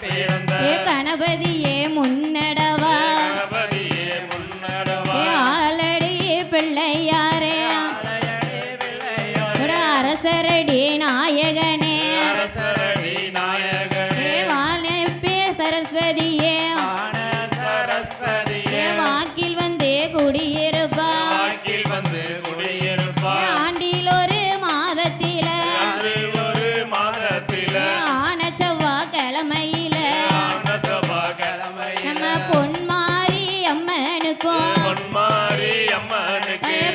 ஏ கணபதியே முன்னடவா? ஏ ஆலடி பிள்ளையாரே. அரசரடி நாயகனே. வானப்பே சரஸ்வதியே. வாக்கில் வந்தே குடியிருப்பா. அம்மாளுக்கும்.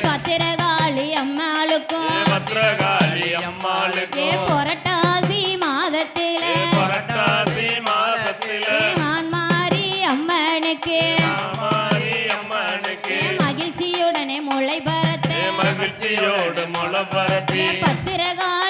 பத்திரகாளி அம்மாளுக்கும். பத்திரகாளி அம்மாளுக்கு புரட்டாசி மாதத்தில. புரட்டாசி மாதத்தில. மான்மாரி அம்மனுக்கு. அம்மனுக்கு. மகிழ்ச்சியுடனே முளை பரத்து மகிழ்ச்சியோடு முளை பரத்து பத்திரகாளி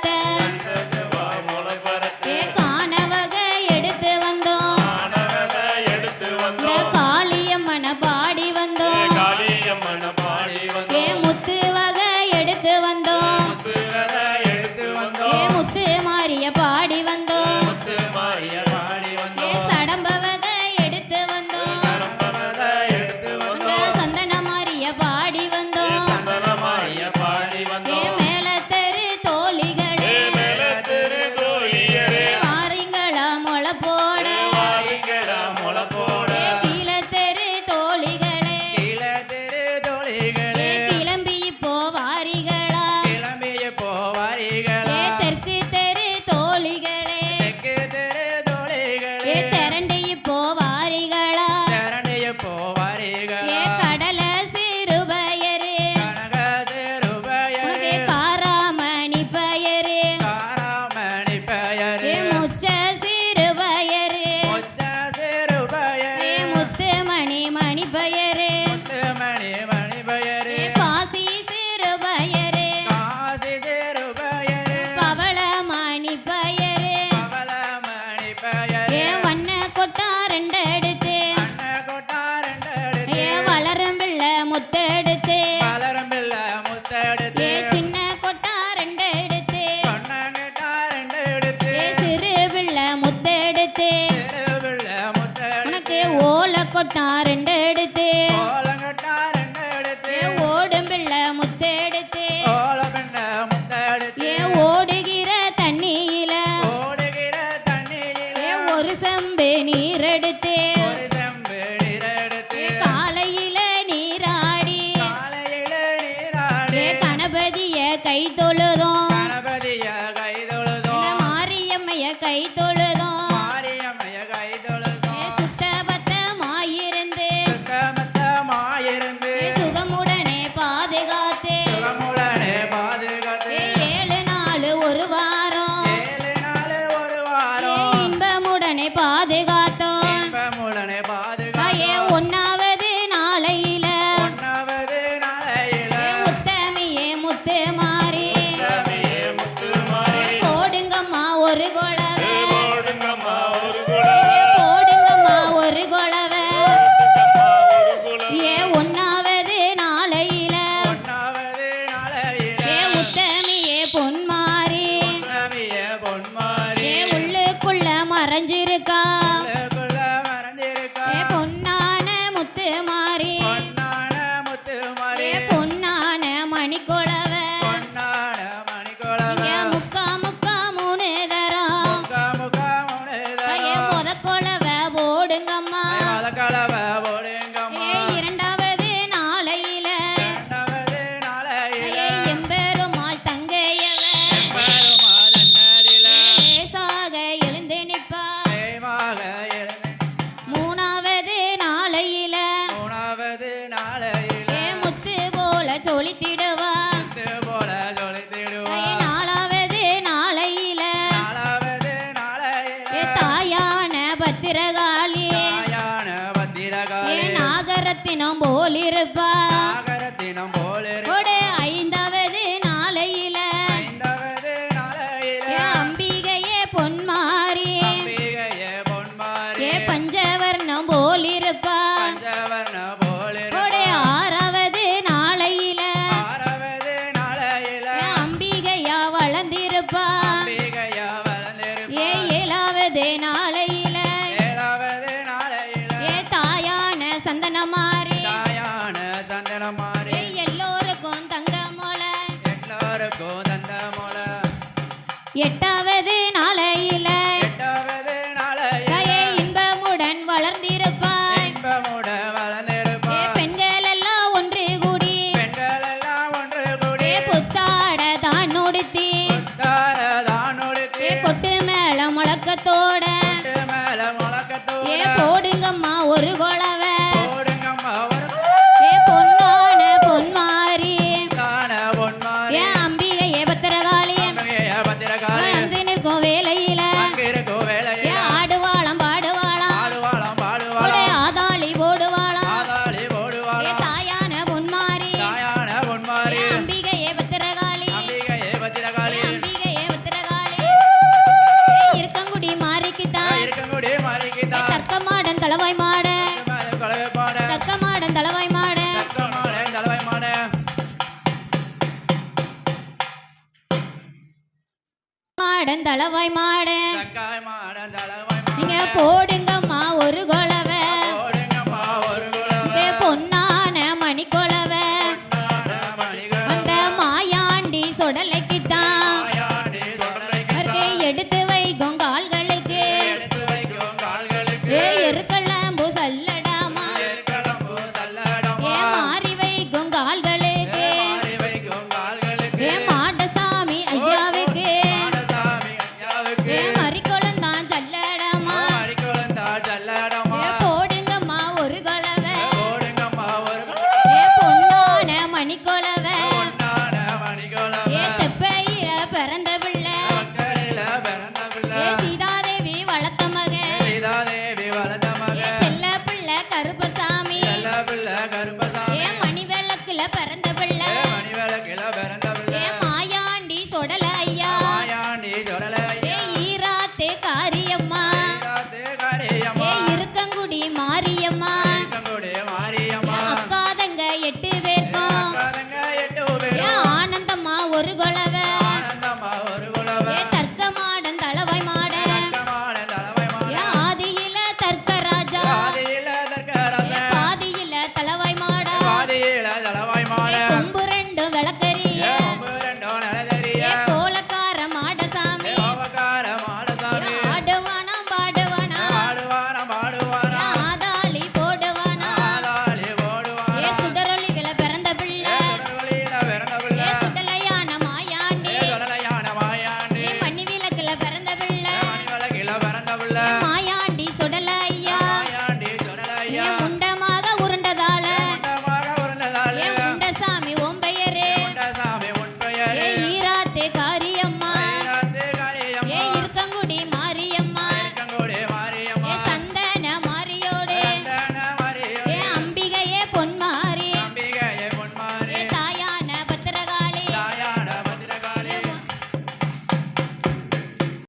て முளை போட. முளை போட. கீழ தெரு தோழிகளே. தோழிகளே. கிளம்பி போவாரிகளா. கிளம்பி போவாரிகளே. தெற்கு தெரு தோழிகளே. தெற்கு தெரு போவா மணி மணி பயரு. மணி மணி பயரு. பாசி சிறு பயரு. பாசி சிறு பயரு. பவள மணி பயரு. பவள மணி பயரு. வண்ண கொட்டா ரெண்டு அடுக்கு கொட்டா ரெண்டு அடுக்கு ஏ மெல்ல முத்தெடுத்து ஓடுகிற தண்ணியில ஒரு சம்பு நீர் எடுத்து காலையில நீராடி கணபதிய கை தொழுதும் ஒரு குழவை போடுங்கம்மா ஒரு குழவை ஏ ஒன்னாவது நாளையில. ஏ உத்தமியே பொன்மாரி ஏ உள்ளுக்குள்ள மறைஞ்சிருக்கா. கொதக்கொலவை ஓடுங்கம்மா. கொதக்கொலவை நாகரத்தினம் போலிருப்பா. நாகரத்தினம் போலிரு ஐந்தா எட்டாவது வேலையில ஆடுவாளாம் பாடுவாளாம்? பாடுவாளே ஆதாளி போடுவாளாம். ஏ தாயான பொன்மாரி ஏ அம்பிகையே பத்திரகாளி ஏ அம்பிகையே பத்திரகாளி. ஏ இருக்கங்குடி மாறிக்கித்தான் ஏ தர்க்கமாடன் தளவாய் மாடன் தளவாய் மாட. நீங்க போடுங்கம்மா ஒரு கொலை கருப்பசாமி ஏ மணிவிளக்குல பிறந்த மாயாண்டி சொடல ஐயா? ஈராத்தே காரியம்மா. ஏ இருக்கங்குடி மாரியம்மா. இருக்கங்குடி எட்டு பேர்க்கும்? ஏ ஆனந்தம்மா ஒரு கொலவ?